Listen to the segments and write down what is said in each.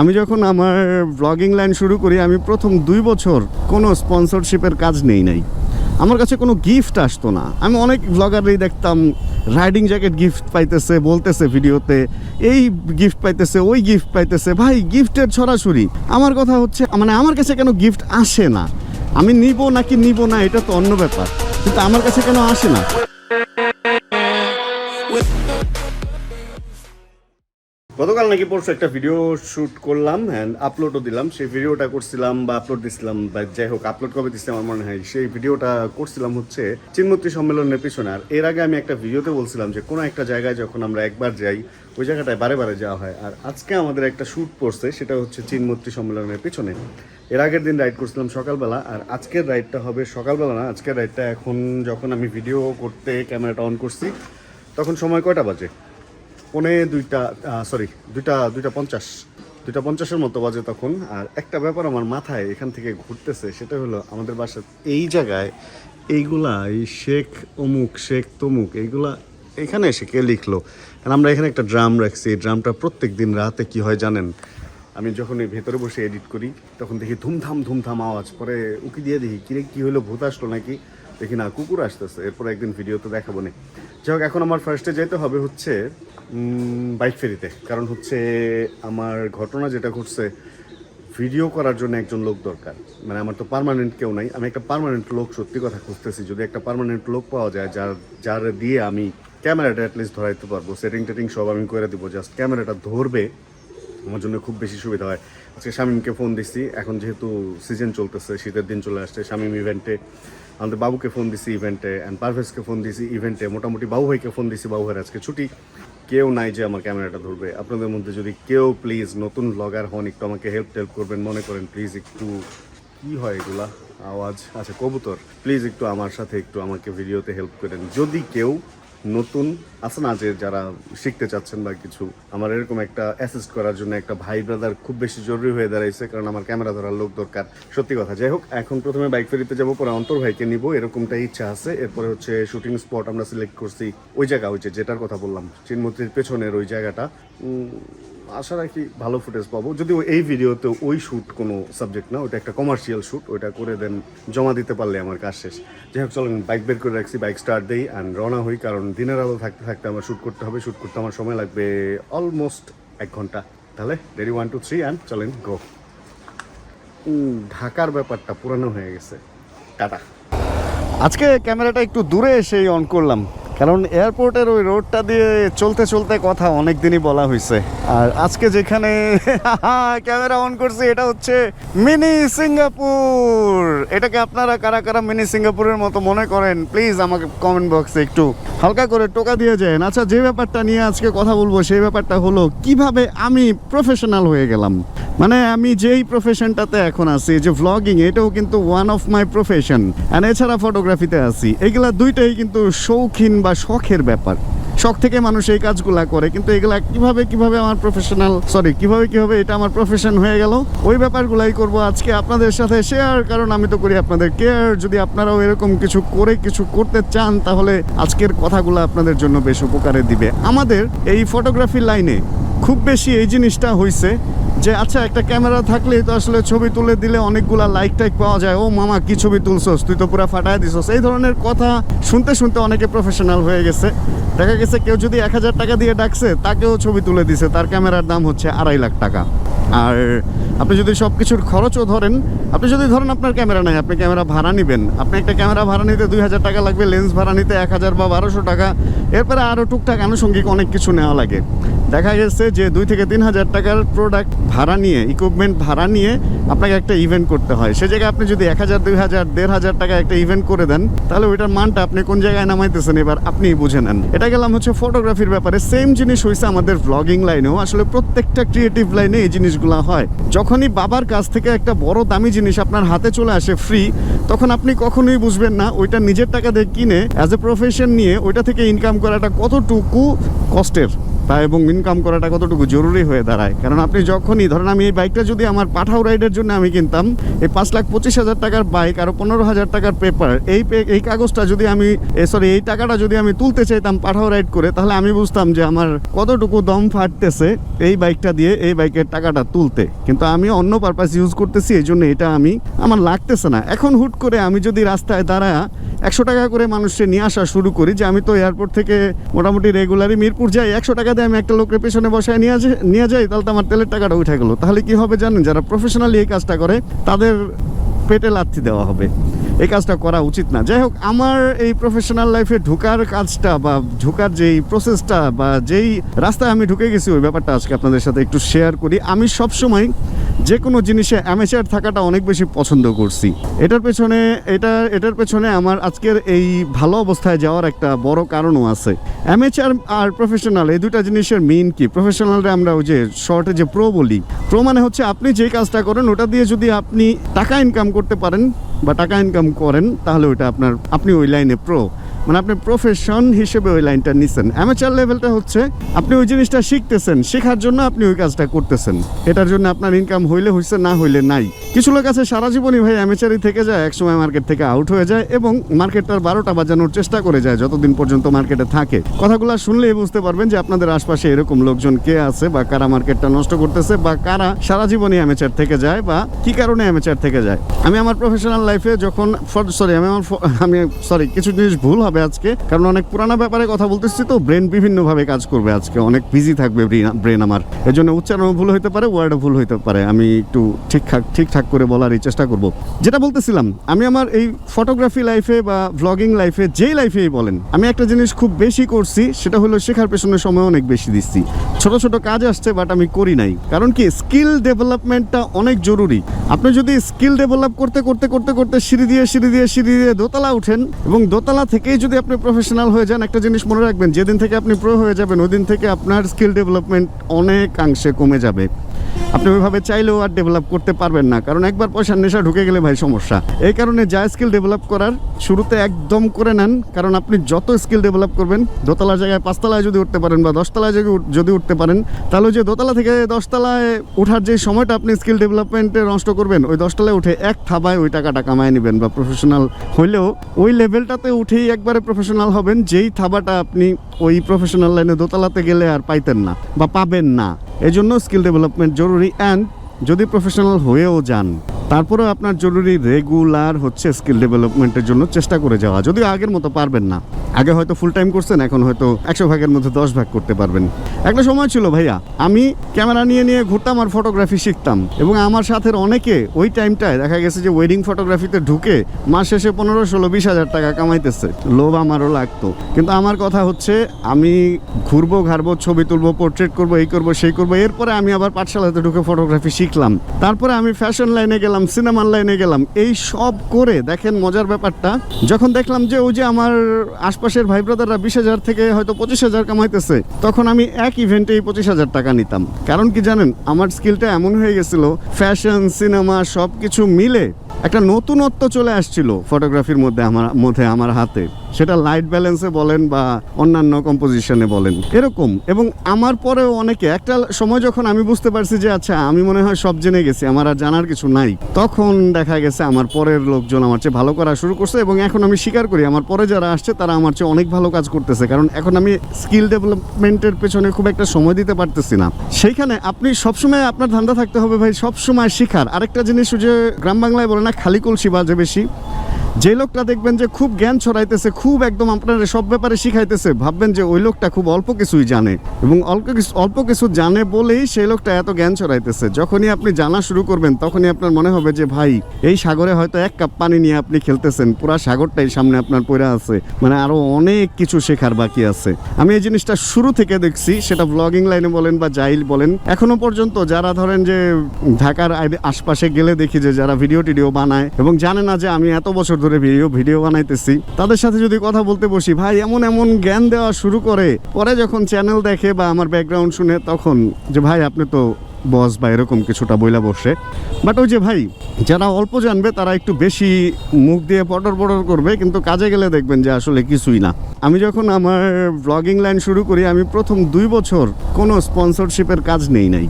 আমি যখন আমার ব্লগিং লাইন শুরু করি, আমি প্রথম দুই বছর কোনো স্পন্সরশিপের কাজ নেই নাই। আমার কাছে কোনো গিফট আসতো না। আমি অনেক ব্লগারই দেখতাম রাইডিং জ্যাকেট গিফট পাইতেছে, বলতেছে ভিডিওতে, এই গিফট পাইতেছে, ওই গিফট পাইতেছে, ভাই গিফটের ছড়াছড়ি আমার কথা হচ্ছে মানে আমার কাছে কেন গিফট আসে না? আমি নিব নাকি নিব না, এটা তো অন্য ব্যাপার। কিন্তু আমার কাছে কেন আসে না? গতকাল নাকি পরশু একটা ভিডিও শ্যুট করলাম অ্যান্ড আপলোডও দিলাম। সেই ভিডিওটা করছিলাম বা আপলোড দিছিলাম বা যাই হোক আপলোড কবে দিচ্ছিলাম আমার মনে হয়। সেই ভিডিওটা করছিলাম হচ্ছে চিনমূর্তি সম্মেলনের পিছনে। আর এর আগে আমি একটা ভিডিওতে বলছিলাম যে, কোনো একটা জায়গায় যখন আমরা একবার যাই, ওই জায়গাটায় বারে বারে যাওয়া হয়। আর আজকে আমাদের একটা শ্যুট পড়ছে, সেটা হচ্ছে চিনমূর্তি সম্মেলনের পিছনে। এর আগের দিন রাইড করছিলাম সকালবেলা, আর আজকের রাইডটা হবে সকালবেলা না, আজকের রাইডটা এখন যখন আমি ভিডিও করতে ক্যামেরাটা অন করছি, তখন সময় কয়টা বাজে? পৌনে দুইটা সরি দুইটা দুইটা পঞ্চাশ। দুইটা পঞ্চাশের মতো বাজে তখন। আর একটা ব্যাপার আমার মাথায় এখান থেকে ঘুরতেছে, সেটা হলো আমাদের বাসা এই জায়গায় এইগুলা এই শেখ, অমুক, শেখ, তমুক, এইগুলা এখানে এসে কে লিখলো? আমরা এখানে একটা ড্রাম রাখছি, এই ড্রামটা প্রত্যেক দিন রাতে কি হয় জানেন? আমি যখন এই ভেতরে বসে এডিট করি, তখন দেখি ধুমধাম ধুমধাম আওয়াজ। পরে উকি দিয়ে দেখি, কিরে, কি হলো ভূত আসলো নাকি? দেখি না, কুকুর আসতেছে, এরপর একদিন ভিডিওতে দেখাবো না। যাই হোক, এখন আমার ফার্স্টে যেতে হবে হচ্ছে বাইক ফেরিতে। কারণ হচ্ছে আমার ঘটনা যেটা ঘটছে ভিডিও করার জন্য একজন লোক দরকার। মানে আমার তো পার্মানেন্ট কেউ নাই। আমি একটা পার্মানেন্ট লোক, সত্যি কথা খুঁজতেছি। যদি একটা পার্মানেন্ট লোক পাওয়া যায়, যার যার দিয়ে আমি ক্যামেরাটা অ্যাটলিস্ট ধরাইতে পারব সেটিং টেটিং সব আমি করে দিব। জাস্ট ক্যামেরাটা ধরবে, আমার জন্য খুব বেশি সুবিধা হয়। আজকে শামীমকে ফোন দিচ্ছি এখন যেহেতু সিজন চলতেছে, শীতের দিন চলে আসছে, শামীম ইভেন্টে আমাদের বাবুকে ফোন দিছি ইভেন্টে অ্যান্ড পারভেজকে ফোন দিছি ইভেন্টে মোটামুটি বাবু ভাইকে ফোন দিছি, বাবু ভাইয়ের আজকে ছুটি। কেউ নাই যে আমার ক্যামেরাটা ধরবে। আপনাদের মধ্যে যদি কেউ প্লিজ নতুন ব্লগার হন, একটু আমাকে হেল্প টেল্প করবেন, মনে করেন প্লিজ একটু, কি হয় এগুলা? আওয়াজ? আচ্ছা কবুতর। প্লিজ একটু আমার সাথে একটু আমাকে ভিডিওতে হেল্প করেন। যদি কেউ নতুন আছে না যে যারা শিখতে চাচ্ছেন বা কিছু? আমার এরকম একটা অ্যাসিস্ট করার জন্য একটা ভাই ব্রাদার খুব বেশি জরুরি হয়ে দাঁড়াইছে, কারণ আমার ক্যামেরা ধরার লোক দরকার। সত্যি কথা, যাই হোক, এখন প্রথমে বাইক ফেরিতে যাব, পরে অন্তর ভাইকে নিব এরকমটা ইচ্ছা আছে। এরপরে হচ্ছে শুটিং স্পট আমরা সিলেক্ট করছি ওই জায়গা, ওই যেটার কথা বললাম, চিনমতির পেছনের ওই জায়গাটা। আশা রাখি ভালো ফুটেজ পাবো। যদি এই ভিডিওতে ওই শ্যুট কোনো সাবজেক্ট না ওটা একটা কমার্শিয়াল শ্যুট ওইটা করে দেন, জমা দিতে পারলে আমার কাজ শেষ। যাই হোক, চলেন বাইক বের করে রাখছি বাইক স্টার্ট দিই অ্যান্ড রওনা হই, কারণ দিনের আলো থাকতে থাকতে আমার শ্যুট করতে হবে শ্যুট করতে আমার সময় লাগবে অলমোস্ট এক ঘণ্টা। তাহলে ready one two three and চলেন গো ঢাকার ব্যাপারটা পুরানো হয়ে গেছে। টাটা। আজকে ক্যামেরাটা একটু দূরে এসেই অন করলাম। কারণ এয়ারপোর্টের ওই রোডটা দিয়ে চলতে চলতে কথা অনেক দিনই বলা হয়েছে আর আজকে যেখানে ক্যামেরা অন করছি, এটা হচ্ছে মিনি সিঙ্গাপুর। এটাকে আপনারা কারা কারা মিনি সিঙ্গাপুরের মতো মনে করেন প্লিজ আমাকে কমেন্ট বক্সে একটু হালকা করে টোকা দিয়ে যান। আচ্ছা যে ব্যাপারটা নিয়ে আজকে কথা বলব, সেই ব্যাপারটা হলো, কীভাবে আমি প্রফেশনাল হয়ে গেলাম? মানে আমি যেই প্রফেশনটাতে এখন আছি যে ভ্লগিং এটাও কিন্তু one of my profession and এছাড়া ফটোগ্রাফিতে আছি। এগুলা দুইটাই কিন্তু শৌখিন বা শখের ব্যাপার। শখ থেকে মানুষ এই কাজগুলা করে, কিন্তু এগুলা কীভাবে কীভাবে আমার প্রফেশনাল সরি কীভাবে কীভাবে এটা আমার প্রফেশন হয়ে গেল, ওই ব্যাপারগুলাই করব আজকে আপনাদের সাথে শেয়ার কারণ আমি তো করি আপনাদের কেয়ার যদি আপনারাও এরকম কিছু করে, কিছু করতে চান, তাহলে আজকের কথাগুলো আপনাদের জন্য বেশ উপকারে দিবে। আমাদের এই ফটোগ্রাফি লাইনে খুব বেশি এই জিনিসটা হয়েছে যে আচ্ছা একটা ক্যামেরা থাকলেই তো আসলে ছবি তুলে দিলে অনেকগুলা লাইক টাইক পাওয়া যায়। ও মামা, কি ছবি তুলছস? তুই তো পুরো ফাটায় দিছস। এই ধরনের কথা শুনতে শুনতে অনেকে প্রফেশনাল হয়ে গেছে। দেখা গেছে কেউ যদি এক হাজার টাকা দিয়ে ডাকছে, তাকেও ছবি তুলে দিছে। তার ক্যামেরার দাম হচ্ছে আড়াই লাখ টাকা। আর আপনি যদি সব কিছুর খরচও ধরেন, আপনি যদি ধরেন আপনার ক্যামেরা নাই, আপনি ক্যামেরা ভাড়া নেবেন। আপনি একটা ক্যামেরা ভাড়া নিতে দুই হাজার টাকা লাগবে লেন্স ভাড়া নিতে এক হাজার বা বারোশো টাকা। এরপরে আরও টুকটাক আনুষঙ্গিক অনেক কিছু নেওয়া লাগে। দেখা গেছে যে দুই থেকে তিন হাজার টাকার প্রোডাক্ট ভাড়া নিয়ে ইকুইপমেন্ট ভাড়া নিয়ে আপনাকে একটা ইভেন্ট করতে হয়। সে জায়গায় আপনি যদি এক হাজার, দুই হাজার, দেড় হাজার টাকা একটা ইভেন্ট করে দেন, তাহলে ওইটার মানটা আপনি কোন জায়গায় নামাইতেছেন এবার আপনিই বুঝে নেন। এটা গেলাম হচ্ছে ফটোগ্রাফির ব্যাপারে। সেম জিনিস হয়েছে আমাদের ভ্লগিং লাইনেও আসলে প্রত্যেকটা ক্রিয়েটিভ লাইনে এই জিনিসগুলো হয়। যখনই বাবার কাছ থেকে একটা বড় দামি জিনিস আপনার হাতে চলে আসে ফ্রি তখন আপনি কখনোই বুঝবেন না, ওইটা নিজের টাকা দিয়ে কিনে অ্যাজ এ প্রফেশন নিয়ে ওইটা থেকে ইনকাম করাটা কতটুকু কষ্টের, তা এবং ইনকাম করাটা কতটুকু জরুরি হয়ে দাঁড়ায়। কারণ আপনি যখনই, ধরেন আমি এই বাইকটা যদি আমার পাঠাও রাইডের জন্য আমি কিনতাম। এই পাঁচ লাখ পঁচিশ হাজার টাকার বাইক আর পনেরো হাজার টাকার পেপার এই এই কাগজটা যদি আমি সরি এই টাকাটা যদি আমি তুলতে চাইতাম পাঠাও রাইড করে, তাহলে আমি বুঝতাম যে আমার কতটুকু দম ফাটতেছে এই বাইকটা দিয়ে, এই বাইকের টাকাটা তুলতে। কিন্তু আমি অন্য পারপাস ইউজ করতেছি, এই জন্য এটা আমি, আমার লাগতেছে না। এখন হুট করে আমি যদি রাস্তায় দাঁড়া একশো টাকা করে মানুষকে নিয়ে আসা শুরু করি, যে আমি তো এয়ারপোর্ট থেকে মোটামুটি রেগুলারই মিরপুর যাই, একশো টাকা দিয়ে আমি একটা লোকের পেছনে বসায় নিয়ে যাই, তাহলে তো আমার তেলের টাকাটা উঠে গেলো। তাহলে কি হবে জানেন? যারা প্রফেশনালি এই কাজটা করে, তাদের পেটে লাথি দেওয়া হবে। এই কাজটা করা উচিত না। যাই হোক, আমার এই প্রফেশনাল লাইফে ঢোকার কাজটা বা ঢুকার যেই প্রসেসটা বা যেই রাস্তায় আমি ঢুকে গেছি, ওই ব্যাপারটা আজকে আপনাদের সাথে একটু শেয়ার করি। আমি সবসময় যে কোনো জিনিসে অ্যামেচার থাকাটা অনেক বেশি পছন্দ করছি। এটার পেছনে, এটা, এটার পেছনে আমার আজকের এই ভালো অবস্থায় যাওয়ার একটা বড় কারণও আছে। অ্যামেচার আর প্রফেশনাল, এই দুটা জিনিসের মেইন কি? প্রফেশনালরা আমরা ওই যে শর্টে যে প্রো বলি, প্রো মানে হচ্ছে আপনি যে কাজটা করেন, ওটা দিয়ে যদি আপনি টাকা ইনকাম করতে পারেন বা টাকা ইনকাম করেন, তাহলে ওইটা আপনার, আপনি ওই লাইনে প্রো। মানে আপনি প্রফেশন হিসেবে ওই লাইনটা নিছেন। অ্যামেচার লেভেলটা হচ্ছে আপনি ওই জিনিসটা শিখতেছেন, শেখার জন্য আপনি ওই কাজটা করতেছেন। এটার জন্য আপনার ইনকাম হইলে হইছে, না হইলে নাই। কিছু লোক আছে, সারা জীবনই ভাই অ্যামেচারই থেকে যায়, একসময় মার্কেট থেকে আউট হয়ে যায় এবং মার্কেটটার বারোটা বাজানোর চেষ্টা করে যায় যতদিন পর্যন্ত মার্কেটে থাকে। কথাগুলো শুনলেই বুঝতে পারবেন যে আপনাদের আশপাশে এরকম লোকজন কে আছে বা কারা মার্কেটটা নষ্ট করতেছে বা কারা সারা জীবনই অ্যামেচার থেকে যায় বা কি কারণে অ্যামেচার থেকে যায়। আমি আমার প্রফেশনাল লাইফে যখন সরি আমি আমার আমি সরি কিছু জিনিস ভুল হবে আজকে? কারণ অনেক পুরানা ব্যাপারে কথা বলতেছি তো ব্রেন বিভিন্নভাবে কাজ করবে আজকে। অনেক বিজি থাকবে ব্রেন আমার। এর জন্য উচ্চারণ ভুল হইতে পারে ওয়ার্ডও ভুল হইতে পারে। আমি একটু ঠিকঠাক ঠিকঠাক করে বলারই চেষ্টা করব। যেটা বলতেছিলাম, আমি আমার এই ফটোগ্রাফি লাইফে বা ভ্লগিং লাইফে যেই লাইফেই বলেন, আমি একটা জিনিস খুব বেশি করছি, সেটা হলো শেখার পেছনে সময় অনেক বেশি দিচ্ছি। ছোট ছোট কাজ আসছে বাট আমি করি নাই। কারণ কি স্কিল ডেভেলপমেন্টটা অনেক জরুরি। আপনি যদি স্কিল ডেভেলপ করতে করতে করতে করতে সিঁড়ি দিয়ে সিঁড়ি দিয়ে সিঁড়ি দিয়ে দোতলা উঠেন এবং দোতলা থেকেই যদি আপনি প্রফেশনাল হয়ে যান, একটা জিনিস মনে রাখবেন, যেদিন থেকে আপনি প্রো হয়ে যাবেন ওই দিন থেকে আপনার স্কিল ডেভেলপমেন্ট অনেকাংশে কমে যাবে। আপনি ওইভাবে চাইলেও আর ডেভেলপ করতে পারবেন না, কারণ একবার পয়সার নেশা ঢুকে গেলে ভাই সমস্যা। এই কারণে যা স্কিল ডেভেলপ করার শুরুতে একদম করে নেন, কারণ আপনি যত স্কিল ডেভেলপ করবেন, দোতলার জায়গায় পাঁচতলায় যদি উঠতে পারেন বা দশতলায় যদি উঠতে পারেন, তাহলে যে দোতলা থেকে দশতলায় ওঠার যে সময়টা আপনি স্কিল ডেভেলপমেন্টে নষ্ট করবেন, ওই দশতলায় উঠে এক থাবায় ওই টাকাটা কামায় নেবেন বা প্রফেশনাল হইলেও ওই লেভেলটাতে উঠেই একবারে প্রফেশনাল হবেন, যেই থাবাটা আপনি ওই প্রফেশনাল লাইনে দোতলাতে গেলে আর পাইতেন না বা পাবেন না। এজন্য স্কিল ডেভেলপমেন্ট জরুরি অ্যান্ড যদি প্রফেশনাল হয়েও যান। তারপরেও আপনার জরুরি রেগুলার হচ্ছে স্কিল ডেভেলপমেন্টের জন্য চেষ্টা করে যাওয়া। যদিও আগের মতো পারবেন না। আগে হয়তো ফুল টাইম করছেন, এখন হয়তো একশো ভাগের মধ্যে দশ ভাগ করতে পারবেন। একটা সময় ছিল, ভাইয়া, আমি ক্যামেরা নিয়ে নিয়ে ঘুরতাম আর ফটোগ্রাফি শিখতাম। এবং আমার সাথে অনেকে ওই টাইমটায় দেখা গেছে যে ওয়েডিং ফটোগ্রাফিতে ঢুকে মাস শেষে পনেরো, ষোলো, বিশ হাজার টাকা কামাইতেছে। লোভ আমারও লাগতো। কিন্তু আমার কথা হচ্ছে, আমি ঘুরবো, ঘাড়বো, ছবি তুলবো পোর্ট্রেট করব, এই করব, সেই করব, এরপরে আমি আবার পাঠশালাতে ঢুকে ফটোগ্রাফি শিখলাম। তারপরে আমি ফ্যাশন লাইনে গেলাম। সিনেমার লাইনে গেলাম। এই সব করে দেখেন মজার ব্যাপারটা, যখন দেখলাম যে ওই যে আমার আশপাশের ভাই ব্রাদাররা বিশ হাজার থেকে হয়তো পঁচিশ হাজার কামাইতেছে, তখন আমি এক ইভেন্টে এই পঁচিশ হাজার টাকা নিতাম। কারণ কি জানেন, আমার স্কিলটা এমন হয়ে গেছিল ফ্যাশন সিনেমা সব কিছু মিলে একটা নতুনত্ব চলে আসছিল ফটোগ্রাফির মধ্যে আমার মধ্যে আমার হাতে। সেটা লাইট ব্যালেন্সে বলেন বা অন্যান্য কম্পোজিশনে বলেন, এরকম। এবং আমার পরেও অনেকে, একটা সময় যখন আমি বুঝতে পারছি যে আচ্ছা আমি মনে হয় সব জেনে গেছি, আমার আর জানার কিছু নাই, তখন দেখা গেছে আমার পরের লোকজন আমার চেয়ে ভালো করা শুরু করছে এবং এখন আমি স্বীকার করি, আমার পরে যারা আসছে, তারা আমার চেয়ে অনেক ভালো কাজ করতেছে। কারণ এখন আমি স্কিল ডেভেলপমেন্টের পেছনে খুব একটা সময় দিতে পারতেছি না। সেইখানে আপনি সবসময় আপনার ধান্দা থাকতে হবে ভাই, সবসময় শিখার। আরেকটা জিনিস যে, গ্রাম বাংলায় বলে না, খালি কলসি বাজে বেশি। যে লোকটা দেখবেন যে খুব জ্ঞান ছড়াইতেছে, খুব একদম আপনার সব ব্যাপারে শিখাইতেছে, ভাববেন যে ওই লোকটা খুব অল্প কিছুই জানে। এবং অল্প কিছু অল্প কিছু জানে বলেই সেই লোকটা এত জ্ঞান ছড়াইতেছে। যখনই আপনি জানা শুরু করবেন, তখনই আপনার মনে হবে যে, ভাই, এই সাগরে হয়তো এক কাপ পানি নিয়ে আপনি খেলতেছেন, পুরা সাগরটাই সামনে আপনার পড়ে আছে। মানে আরও অনেক কিছু শেখার বাকি আছে। আমি এই জিনিসটা শুরু থেকে দেখছি, সেটা ব্লগিং লাইনে বলেন বা যাইল বলেন। এখনও পর্যন্ত যারা ধরেন যে ঢাকার আশপাশে গেলে দেখি যে যারা ভিডিও টিডিও বানায় এবং জানে না যে আমি এত বছর ধরে ভিডিও ভিডিও বানাইতেছি। তাদের সাথে যদি কথা বলতে বসি, ভাই, এমন এমন জ্ঞান দেওয়া শুরু করে, পরে যখন চ্যানেল দেখে বা আমার ব্যাকগ্রাউন্ড শুনে তখন যে, ভাই, আপনি তো বস বা এরকম কিছুটা বইলা বসে। বাট ওই যে, ভাই, যারা অল্প জানবে, তারা একটু বেশি মুখ দিয়ে পটর পটর করবে, কিন্তু কাজে গেলে দেখবেন যে, আসলে কিছুই না। আমি যখন আমার ব্লগিং লাইন শুরু করি, আমি প্রথম দুই বছর কোনো স্পন্সরশিপের কাজ নেই নাই।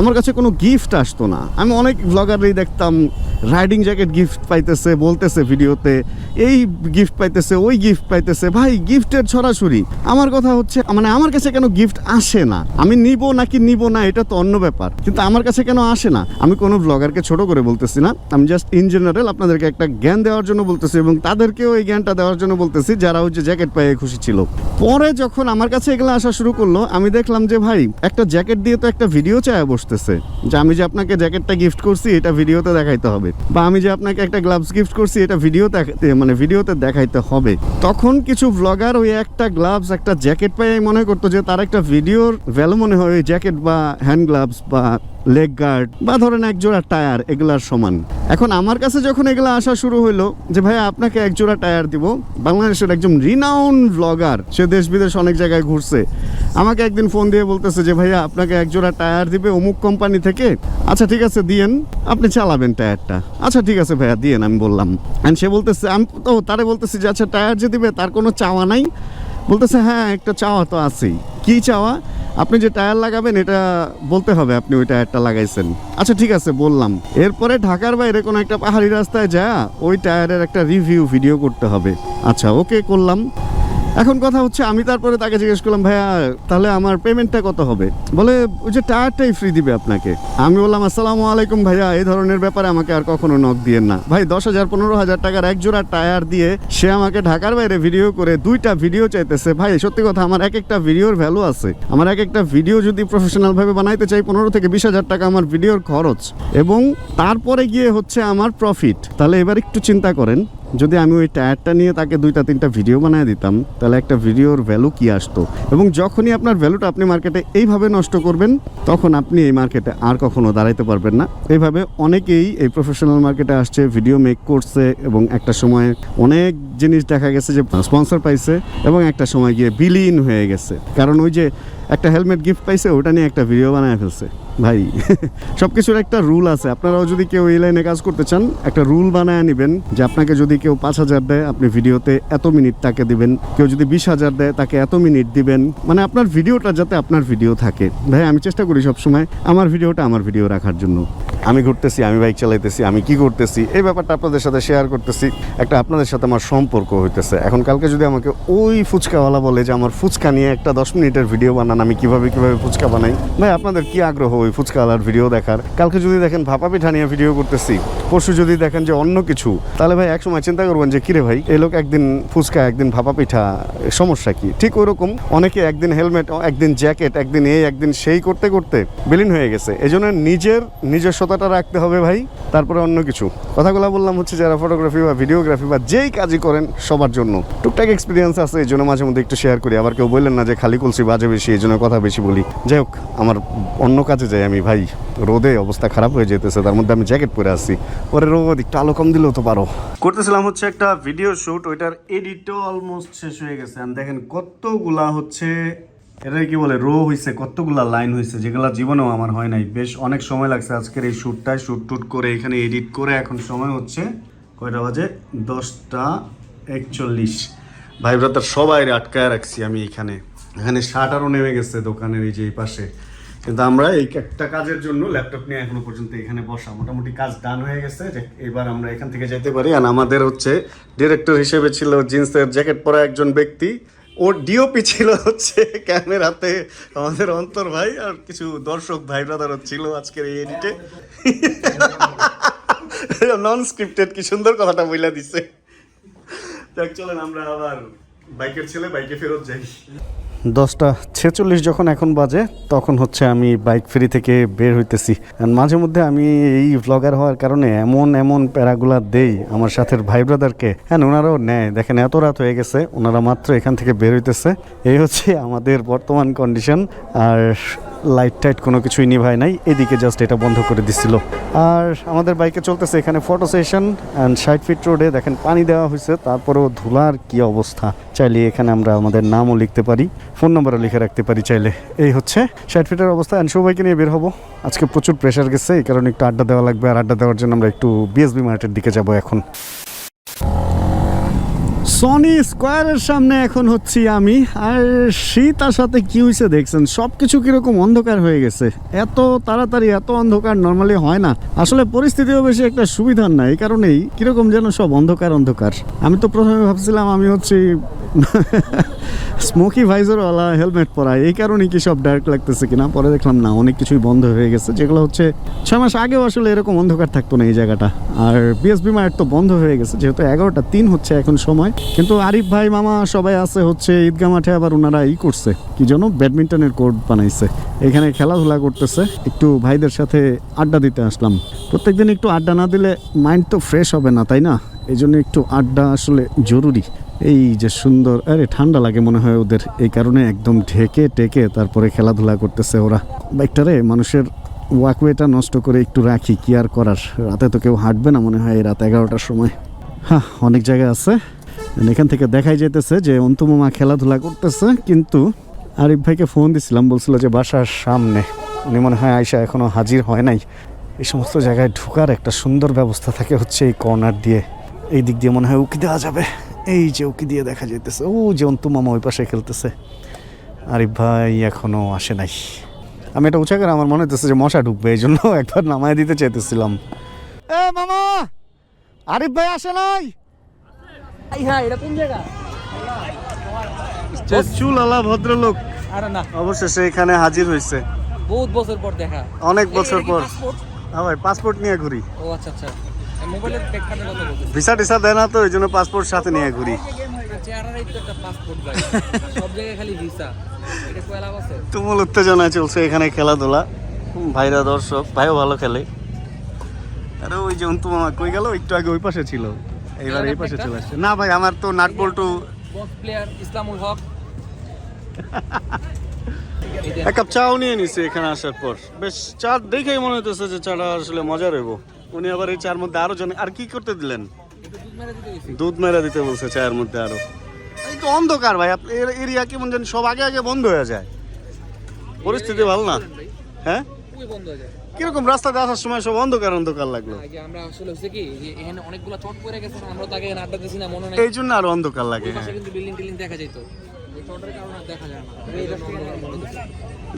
আমার কাছে কোনো গিফট আসতো না। আমি অনেক ব্লগারই দেখতাম রাইডিং জ্যাকেট গিফট পাইতেছে, বলতেছে ভিডিওতে, এই গিফট পাইতেছে, ওই গিফট পাইতেছে, ভাই গিফটের ছড়াছড়ি আমার কথা হচ্ছে মানে আমার কাছে কেন গিফট আসে না? আমি নিব নাকি নিব না, এটা তো অন্য ব্যাপার। কিন্তু আমার কাছে কেন আসে না? আমি কোনো ব্লগারকে ছোট করে বলতেছি না। আমি জাস্ট ইন জেনারেল আপনাদেরকে একটা জ্ঞান দেওয়ার জন্য বলতেছি এবং তাদেরকেও এই জ্ঞানটা দেওয়ার জন্য বলতেছি, যারা হচ্ছে জ্যাকেট পেয়ে খুশি ছিল। পরে যখন আমার কাছে এগুলো আসা শুরু করল, আমি দেখলাম যে ভাই, একটা জ্যাকেট দিয়ে তো একটা ভিডিও চায় বসতেছে। যে আমি যে আপনাকে জ্যাকেটটা গিফট করছি, এটা ভিডিওতে দেখাইতে হবে। বা আমি যে আপনাকে একটা গ্লাভস গিফট করছি, এটা ভিডিওতে মানে ভিডিওতে দেখাইতে হবে। তখন কিছু ব্লগার ওই একটা গ্লাভস একটা জ্যাকেট পাই মনে করতো যে তার একটা ভিডিওর ভ্যালু মনে হয়, ওই জ্যাকেট বা হ্যান্ড গ্লাভস বা লেগ গার্ড বা ধরেন এক জোড়া টায়ার এগুলার সমান। এখন আমার কাছে যখন এগুলো আসা শুরু হলো যে ভাই আপনাকে এক জোড়া টায়ার দিব, বাংলাদেশের একজন রিনাউন ব্লগার সে দেশ বিদেশ অনেক জায়গায় ঘুরছে, আমাকে একদিন ফোন দিয়ে বলতেছে যে ভাইয়া আপনাকে এক জোড়া টায়ার দিবে অমুক কোম্পানি থেকে আচ্ছা ঠিক আছে, দিয়েন, আপনি চালাবেন টায়ারটা আচ্ছা ঠিক আছে ভাইয়া, দিয়েন, আমি বললাম। অ্যান্ড সে বলতেছে, আমি তো তারে বলতেছি যে আচ্ছা টায়ার যে দিবে, তার কোনো চাওয়া নাই। বলতেছে হ্যাঁ একটা চাওয়া তো আছেই। কি চাওয়া? আপনি যে টায়ার লাগাবেন, এটা বলতে হবে আপনি ওই টায়ারটা লাগাইছেন। আচ্ছা ঠিক আছে, বললাম। এরপরে ঢাকার বাইরে কোনো একটা পাহাড়ি রাস্তায় যা ওই টায়ারের একটা রিভিউ ভিডিও করতে হবে। আচ্ছা ওকে করলাম। এখন কথা হচ্ছে, আমি তারপরে তাকে জিজ্ঞেস করলাম, ভাইয়া, তাহলে আমার পেমেন্টটা কত হবে? বলে, ওই যে টায়ারটাই ফ্রি দিবে আপনাকে। আমি বললাম, আসসালামু আলাইকুম ভাইয়া, এই ধরনের ব্যাপারে আমাকে আর কখনো নক দিয়েন না। ভাই, দশ হাজার, পনেরো হাজার টাকার এক জোড়া টায়ার দিয়ে সে আমাকে ঢাকার বাইরে ভিডিও করে দুইটা ভিডিও চাইতেছে। ভাই, সত্যি কথা, আমার এক একটা ভিডিওর ভ্যালু আছে। আমার এক একটা ভিডিও যদি প্রফেশনাল ভাবে বানাইতে চাই, পনেরো থেকে বিশ হাজার টাকা আমার ভিডিওর খরচ। এবং তারপরে গিয়ে হচ্ছে আমার প্রফিট তাহলে এবার একটু চিন্তা করেন যদি আমি ওই টায়ারটা নিয়ে তাকে দুইটা, তিনটা ভিডিও বানিয়ে দিতাম, তাহলে একটা ভিডিওর ভ্যালু কি আসতো? এবং যখনই আপনার ভ্যালুটা আপনি মার্কেটে এইভাবে নষ্ট করবেন, তখন আপনি এই মার্কেটে আর কখনো দাঁড়াইতে পারবেন না। এইভাবে অনেকেই এই প্রফেশনাল মার্কেটে আসছে ভিডিও মেক করছে এবং একটা সময় অনেক জিনিস দেখা গেছে যে স্পন্সর পাইছে এবং একটা সময় গিয়ে বিলীন হয়ে গেছে। কারণ ওই যে একটা হেলমেট গিফট পাইছে, ওটা নিয়ে একটা ভিডিও বানায় ফেলছে। ভাই সব কিছুর একটা রুল আছে। আপনারাও যদি কেউ এই লাইনে কাজ করতে চান, একটা রুল বানায় নেবেন যে আপনাকে যদি কেউ পাঁচ হাজার দেয়, আপনি ভিডিওতে এত মিনিট তাকে দিবেন। কেউ যদি বিশ হাজার দেয়, তাকে এত মিনিট দিবেন। মানে আপনার ভিডিওটা যাতে আপনার ভিডিও থাকে। ভাই, আমি চেষ্টা করি সবসময় আমার ভিডিওটা আমার ভিডিও রাখার জন্য। আমি ঘুরতেছি, আমি বাইক চালাইতেছি, আমি কি করতেছি, এই ব্যাপারটা আপনাদের সাথে শেয়ার করতেছি। একটা আপনাদের সাথে আমার সম্পর্ক হইতেছে। এখন কালকে যদি আমাকে ওই ফুচকাওয়ালা বলে যে, আমার ফুচকা নিয়ে একটা দশ মিনিটের ভিডিও বানান, আমি কীভাবে কীভাবে ফুচকা বানাই? ভাই, আপনাদের কি আগ্রহ ওই ফুচকাওয়ালার ভিডিও দেখার। কালকে যদি দেখেন ভাপা পিঠা নিয়ে ভিডিও করতেছি, পরশু যদি দেখেন যে অন্য কিছু, তাহলে ভাই একসময় চিন্তা করবেন যে, কিরে ভাই এই লোক একদিন ফুচকা, একদিন ভাপা পিঠা, সমস্যা কি? ঠিক ওরকম অনেকে একদিন হেলমেট একদিন জ্যাকেট একদিন এই, একদিন সেই করতে করতে বিলীন হয়ে গেছে। এই জন্য নিজের নিজস্বতাটা রাখতে হবে ভাই, তারপরে অন্য কিছু। কথাগুলো বললাম হচ্ছে যারা ফটোগ্রাফি বা ভিডিওগ্রাফি বা যেই কাজই করেন সবার জন্য। টুকটাক এক্সপিরিয়েন্স আছে এই জন্য মাঝে মধ্যে একটু শেয়ার করি। আবার কেউ বললেন না যে, খালি কলসি বাজে বেশি এই জন্য কথা বেশি বলি। যাই হোক, আমার অন্য কাজে যাই আমি ভাই, রোদে অবস্থা খারাপ হয়ে যেতেছে, তার মধ্যে আমি জ্যাকেট পরে আসছি পরে রোদ, একটু আলো কম দিলেও তো পারো। করতেছিলাম হচ্ছে একটা ভিডিও শুট ওইটার এডিটও অলমোস্ট শেষ হয়ে গেছে। আর দেখেন কতগুলা হচ্ছে এটা কি বলে রো হয়েছে কতগুলা লাইন হয়েছে যেগুলা জীবনেও আমার হয় নাই। বেশ অনেক সময় লাগছে আজকের এই শ্যুটটায় শ্যুট টুট করে এখানে এডিট করে এখন সময় হচ্ছে কয়টা বাজে? দশটা একচল্লিশ। ভাই ব্রাতার সবাই আটকায় রাখছি আমি এখানে। এখানে শাটারও নেমে গেছে দোকানের এই যে এই পাশে। কিন্তু আমরা এই একটা কাজের জন্য ল্যাপটপ নিয়ে এখনও পর্যন্ত এখানে বসা। মোটামুটি কাজ ডান হয়ে গেছে এবার আমরা এখান থেকে যেতে পারি। আর আমাদের হচ্ছে ডিরেক্টর হিসেবে ছিল জিন্সের জ্যাকেট পরা একজন ব্যক্তি। ওর ডিওপি ছিল হচ্ছে ক্যামেরাতে আমাদের অন্তর ভাই আর কিছু দর্শক ভাই ব্রাদারও ছিল আজকের এই এডিটে নন স্ক্রিপ্টেড কি সুন্দর কথাটা বইলা দিছে। চলেন আমরা আবার বাইকের ছেলে, বাইকে ফেরত যাই। দশটা ছেচল্লিশ যখন এখন বাজে, তখন হচ্ছে আমি বাইক ফেরি থেকে বের হইতেছি। মাঝে মধ্যে আমি এই ভ্লগার হওয়ার কারণে এমন এমন প্যারাগুলা দেই আমার সাথের ভাই ব্রাদারকে। হ্যাঁ ওনারাও নেয়। দেখেন এত রাত হয়ে গেছে ওনারা মাত্র এখান থেকে বের হইতেছে। এই হচ্ছে আমাদের বর্তমান কন্ডিশন আর লাইট টাইট কোনো কিছুই নিভায় নাই, এদিকে জাস্ট এটা বন্ধ করে দিছিল। আর আমাদের বাইকে চলতেছে এখানে ফটো সেশন অ্যান্ড ষাট ফিট রোডে দেখেন পানি দেওয়া হয়েছে, তারপরেও ধুলার কি অবস্থা? চাইলে এখানে আমরা আমাদের নামও লিখতে পারি ফোন নাম্বারও লিখে রাখতে পারি চাইলে। এই হচ্ছে ষাট ফিটের অবস্থা অ্যান্ড সবাইকে নিয়ে বের হব। আজকে প্রচুর প্রেশার গেছে, এই কারণে একটু আড্ডা দেওয়া লাগবে, আর আড্ডা দেওয়ার জন্য আমরা একটু বিএসবি মার্কেটের দিকে যাব এখন। সনি স্কোয়ারের সামনে এখন হচ্ছি আমি। আর শীত আর সাথে কি হয়েছে দেখছেন? সব কিছু কীরকম অন্ধকার হয়ে গেছে। এত তাড়াতাড়ি, এত অন্ধকার নর্মালি হয় না। আসলে পরিস্থিতিও বেশি একটা সুবিধার না এই কারণেই কীরকম যেন সব অন্ধকার অন্ধকার। আমি তো প্রথমে ভাবছিলাম আমি হচ্ছি স্মোকি ভাইজারওয়ালা হেলমেট পরা, এই কারণে কি সব ডার্ক লাগতেছে কিনা? পরে দেখলাম না, অনেক কিছুই বন্ধ হয়ে গেছে, যেগুলো হচ্ছে ছয় মাস আগেও আসলে এরকম অন্ধকার থাকতো না এই জায়গাটা। আর বিএসবি মার্ট তো বন্ধ হয়ে গেছে, যেহেতু এগারোটা তিন হচ্ছে এখন সময়। কিন্তু আরিফ ভাই, মামা সবাই আছে হচ্ছে ঈদগা মাঠে, আবার ওনারা ই করছে, কি যেন ব্যাডমিন্টনের কোর্ট বানাইছে। এখানে খেলাধুলা করতেছে, একটু ভাইদের সাথে আড্ডা দিতে আসলাম। প্রত্যেকদিন একটু আড্ডা না দিলে মাইন্ড তো ফ্রেশ হবে না, তাই না? এই জন্য একটু আড্ডা আসলে জরুরি। এই যে সুন্দর, আরে ঠান্ডা লাগে মনে হয় ওদের। এই কারণে একদম ঢেকে টেকে তারপরে খেলাধুলা করতেছে ওরা। বাইকটারে মানুষের ওয়াকওয়েটা নষ্ট করে একটু রাখি, কি আর করার? রাতে তো কেউ হাঁটবে না মনে হয় এই রাত এগারোটার সময়। হ্যাঁ অনেক জায়গা আছে। এখান থেকে দেখাই যেতেছে যে অন্তুমামা খেলাধুলা করতেছে, কিন্তু আরিফ ভাইকে ফোন দিছিলাম, বলছিল যে বাসার সামনে। উনি মনে হয় আয়সা এখনও হাজির হয় নাই। এই সমস্ত জায়গায় ঢোকার একটা সুন্দর ব্যবস্থা থাকে হচ্ছে এই কর্নার দিয়ে। এই দিক দিয়ে মনে হয় উকি দেওয়া যাবে। এই যে উকি দিয়ে দেখা যেতেছে ও যে অন্তু মামা ওই পাশে খেলতেছে। আরিফ ভাই এখনও আসে নাই। আমি এটা উঁচা করে আমার মনে হতেছে যে মশা ঢুকবে এই জন্য একবার নামায় দিতে চাইতেছিলাম। এ মামা! আরিফ ভাই আসে নাই! হ্যাঁ এটা কোন জায়গা? চুলালা ভদ্রলোক। অবশেষে এখানে হাজির হয়েছে বহুত বছর পর দেখা। অনেক বছর পর। হ্যাঁ ভাই পাসপোর্ট নিয়ে ঘুরি। ও আচ্ছা আচ্ছা। ভিসা টিসা দেয় না তো ওই জন্য পাসপোর্ট সাথে নিয়ে ঘুরি। তুমুল উত্তেজনা চলছে এখানে খেলাধুলা। ভাইরা দর্শক ভাইও ভালো খেলে। আরে ওই যে অন্তু মামা কই গেল? একটু আগে ওই পাশে ছিল। এইবার এই পাশে চলে আসছে। না ভাই আমার তো নাট বল্টু প্লেয়ার ইসলামুল হক। এক কাপ চাও নিয়ে নিছে এখানে আসার পর। বেশ চা দেখেই মনে হতেছে যে চাটা আসলে মজা রইব। উনি আবার এই চার মধ্যে আরও জন আর কি করতে দিলেন? দুধ মেরে দিতে বলছে চায়ের মধ্যে আরও। অন্ধকার ভাই এর এরিয়া কেমন যেন সব আগে আগে বন্ধ হয়ে যায়। পরিস্থিতি ভালো না? হ্যাঁ? কীরকম রাস্তাতে আসার সময় সব অন্ধকার অন্ধকার লাগল? আমরা আসলে হচ্ছে কি এখানে অনেকগুলো চট পড়ে গেছে আমরা তো আড্ডা দিছি না মনে নেই। এই জন্য আরও অন্ধকার লাগে হ্যাঁ। কিন্তু বিল্ডিং টিল্ডিং দেখা যেত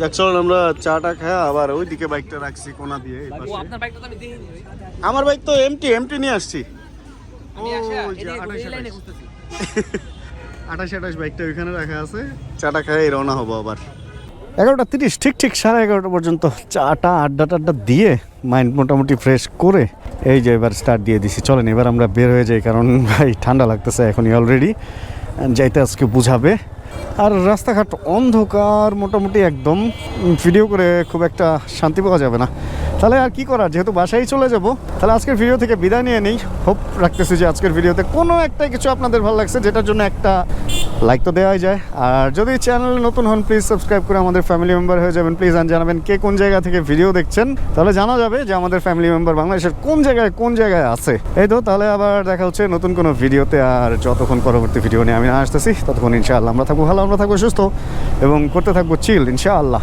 যাক চলুন আমরা চাটা খাই আবার ওইদিকে বাইকটা রাখছি কোনা দিয়ে। আমার বাইক তো এমটি এমটি নিয়ে আসছি। আঠাশ আঠাশ। আঠাশ আঠাশ বাইকটা ওইখানে রাখা আছে। চাটা খাই রওনা হব আবার। এগারোটা তিরিশ ঠিক ঠিক সাড়ে এগারোটা পর্যন্ত চাটা আড্ডা টাড্ডা দিয়ে মাইন্ড মোটামুটি ফ্রেশ করে এই যে এবার স্টার্ট দিয়ে দিছি। চলেন এবার আমরা বের হয়ে যাই কারণ ভাই ঠান্ডা লাগতেছে এখনই অলরেডি যাইতে আজকে বুঝাবে। আর রাস্তাঘাট অন্ধকার মোটামুটি একদম। ভিডিও করে খুব একটা শান্তি পাওয়া যাবে না। তাহলে আর কি করার? যেহেতু বাসায় চলে যাব, তাহলে আজকের ভিডিও থেকে বিদায় নিয়ে নেই। হোপ রাখতেছি যে আজকের ভিডিওতে কোনো একটা কিছু আপনাদের ভালো লাগছে, যেটার জন্য একটা লাইক তো দেওয়াই যায়। আর যদি চ্যানেল নতুন হন প্লিজ সাবস্ক্রাইব করে আমাদের ফ্যামিলি মেম্বার হয়ে যাবেন। প্লিজ আর জানাবেন কে কোন জায়গা থেকে ভিডিও দেখছেন। তাহলে জানা যাবে যে আমাদের ফ্যামিলি মেম্বার বাংলাদেশের কোন জায়গায় কোন জায়গায় আছে। এই তো, তাহলে আবার দেখা হচ্ছে নতুন কোনো ভিডিওতে আর যতক্ষণ পরবর্তী ভিডিও নিয়ে আমি আসতেছি, ততক্ষণ ইনশাআল্লাহ আমরা থাকব ভালো, আমরা থাকব সুস্থ এবং করতে থাকব চিল ইনশাআল্লাহ।